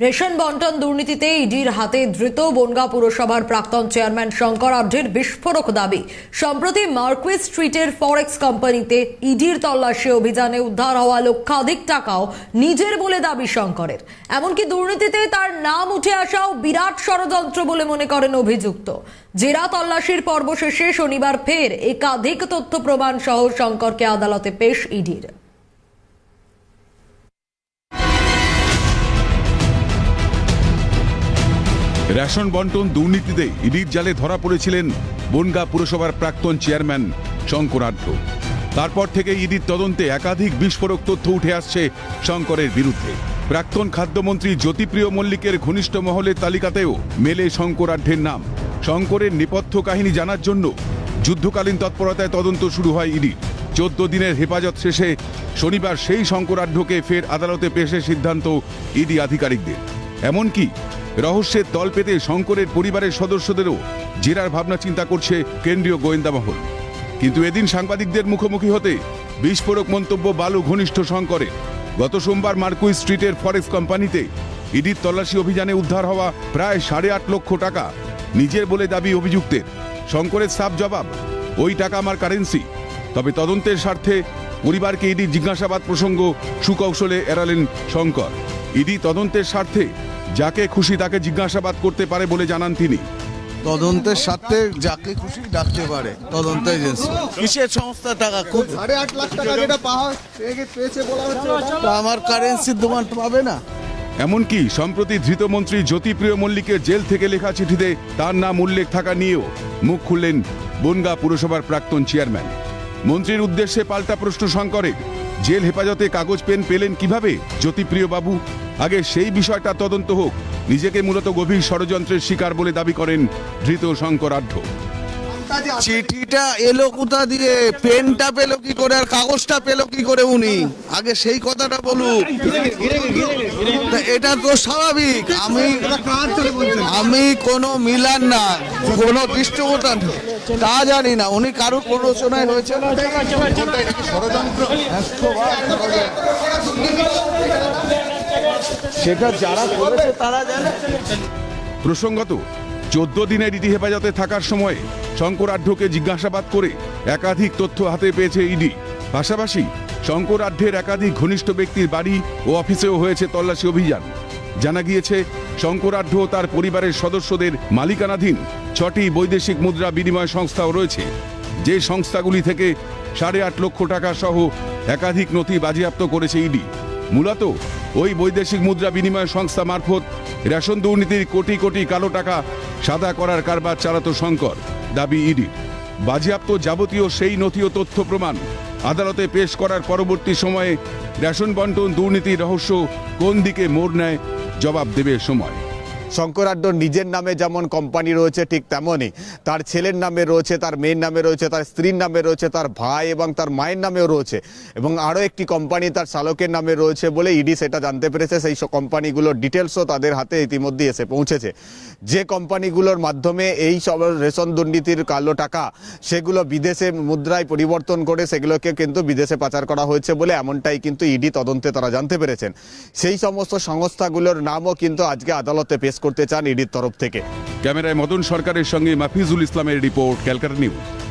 Ration বন্টন দুর্নীতিতে ইডির হাতে ধৃত বনগা পুরসভার প্রাক্তন চেয়ারম্যান শঙ্কর আঢ্যের বিস্ফোরক দাবি। সম্প্রতি মার্কুইস স্ট্রিটের ফরেক্স কোম্পানিতে ইডির তল্লাশি অভিযানে উদ্ধার হওয়া লক্ষাধিক টাকাও নিজের বলে দাবি শঙ্করের। এমনকি দুর্নীতিতে তার নাম উঠে আসাও বিরাট ষড়যন্ত্র বলে মনে করেন অভিযুক্ত। জেরা তল্লাশির পর্ব শেষে শনিবার ফের একাধিক তথ্য প্রমাণ সহ শঙ্করকে আদালতে পেশ ইডির। রেশন বন্টন দুর্নীতিতে ইডির জালে ধরা পড়েছিলেন বনগা পুরসভার প্রাক্তন চেয়ারম্যান শঙ্করাঢ্য তারপর থেকে ইডির তদন্তে একাধিক বিস্ফোরক তথ্য উঠে আসছে শঙ্করের বিরুদ্ধে। প্রাক্তন খাদ্যমন্ত্রী জ্যোতিপ্রিয় মল্লিকের ঘনিষ্ঠ মহলের তালিকাতেও মেলে শঙ্করাঢ্যের নাম। শঙ্করের নেপথ্য কাহিনী জানার জন্য যুদ্ধকালীন তৎপরতায় তদন্ত শুরু হয় ইডির। চোদ্দ দিনের হেফাজত শেষে শনিবার সেই শঙ্করাঢ্যকে ফের আদালতে পেশের সিদ্ধান্ত ইডি আধিকারিকদের। এমনকি রহস্যের দল পেতে শঙ্করের পরিবারের সদস্যদেরও জেরার ভাবনা চিন্তা করছে কেন্দ্রীয় গোয়েন্দা মহল। কিন্তু এদিন সাংবাদিকদের মুখোমুখি হতে বিস্ফোরক মন্তব্য বালু ঘনিষ্ঠ শঙ্করের। গত সোমবার মার্কুই স্ট্রিটের ফরেক্স কোম্পানিতে ইডির তল্লাশি অভিযানে উদ্ধার হওয়া প্রায় সাড়ে আট লক্ষ টাকা নিজের বলে দাবি অভিযুক্তের। শঙ্করের সাফ জবাব, ওই টাকা আমার কারেন্সি। তবে তদন্তের স্বার্থে পরিবারকে ইডি জিজ্ঞাসাবাদ প্রসঙ্গ সুকৌশলে এড়ালেন শঙ্কর। ইডি তদন্তের স্বার্থে যাকে খুশি তাকে জিজ্ঞাসাবাদ করতে পারে বলে জানান তিনি। তদন্তের সাথে যাকে খুশি ডাকতে পারে তদন্ত এজেন্সি। কিসের সংস্থা টাকা? খুব সাড়ে আট লাখ টাকা যেটা পাওয়া পেয়েছে বলা হচ্ছে আমার কারেন্সির দোকান পাবে না। এমনকি সম্প্রতি ধৃত মন্ত্রী জ্যোতিপ্রিয় মল্লিকের জেল থেকে লেখা চিঠিতে তার নাম উল্লেখ থাকা নিয়েও মুখ খুললেন বনগা পুরসভার প্রাক্তন চেয়ারম্যান। মন্ত্রীর উদ্দেশ্যে পাল্টা প্রশ্ন শঙ্করের। জেল হেফাজতে কাগজ, পেন পেলেন কীভাবে? জ্যোতিপ্রিয় বাবু, আগে সেই বিষয়টা তদন্ত হোক। নিজেকে মূলত গভীর ষড়যন্ত্রের শিকার বলে দাবি করেন ধৃত শঙ্করাঢ্য। চিঠিটা এলো কোথা দিয়ে? পেনটা পেল কি করে আর কাগজটা পেল কি করে উনি? আগে সেই কথাটা বলুক। এটা তো স্বাভাবিক। আমি আমি কোনো মিলান না কোনো ডিস্ট্রিবিউটার তা জানি না। উনি কারোর প্ররোচনায় হয়েছে সেটা যারা করেছে তারা জানে। প্রসঙ্গত চোদ্দ দিনের ইডি হেফাজতে থাকার সময়ে শঙ্করাঢ্যকে জিজ্ঞাসাবাদ করে একাধিক তথ্য হাতে পেয়েছে ইডি। পাশাপাশি শঙ্করাঢ্যের একাধিক ঘনিষ্ঠ ব্যক্তির বাড়ি ও অফিসেও হয়েছে তল্লাশি অভিযান। জানা গিয়েছে, শঙ্করাঢ্য তার পরিবারের সদস্যদের মালিকানাধীন ছটি বৈদেশিক মুদ্রা বিনিময় সংস্থাও রয়েছে। যে সংস্থাগুলি থেকে সাড়ে আট লক্ষ টাকা সহ একাধিক নথি বাজেয়াপ্ত করেছে ইডি। মূলত ওই বৈদেশিক মুদ্রা বিনিময় সংস্থা মারফত রেশন দুর্নীতির কোটি কোটি কালো টাকা সাদা করার কারবার চালাতো শঙ্কর, দাবি ইডি। বাজেয়াপ্ত যাবতীয় সেই নথি ও তথ্য প্রমাণ আদালতে পেশ করার পরবর্তী সময়ে রেশন বন্টন দুর্নীতির রহস্য কোন দিকে মোড় নেয় জবাব দেবে সময়। শঙ্করাড্ডর নিজের নামে যেমন কোম্পানি রয়েছে, ঠিক তেমনই। তার ছেলের নামে রয়েছে, তার মেয়ের নামে রয়েছে, তার স্ত্রীর নামে রয়েছে, তার ভাই এবং তার মায়ের নামেও রয়েছে। এবং আরও একটি কোম্পানি তার চালকের নামে রয়েছে বলে ইডি সেটা জানতে পেরেছে। সেই সব কোম্পানিগুলোর ডিটেলসও তাদের হাতে ইতিমধ্যে এসে পৌঁছেছে। যে কোম্পানিগুলোর মাধ্যমে এই সব রেশন দুর্নীতির কালো টাকা, সেগুলো বিদেশে মুদ্রায় পরিবর্তন করে সেগুলোকে কিন্তু বিদেশে পাচার করা হয়েছে বলে এমনটাই কিন্তু ইডি তদন্তে তারা জানতে পেরেছেন। সেই সমস্ত সংস্থাগুলোর নামও কিন্তু আজকে আদালতে পেশ করতে চান ইডির তরফ থেকে। ক্যামেরায় মদন সরকারের সঙ্গে মাফিজুল ইসলামের রিপোর্ট ক্যালকাটা নিউজ।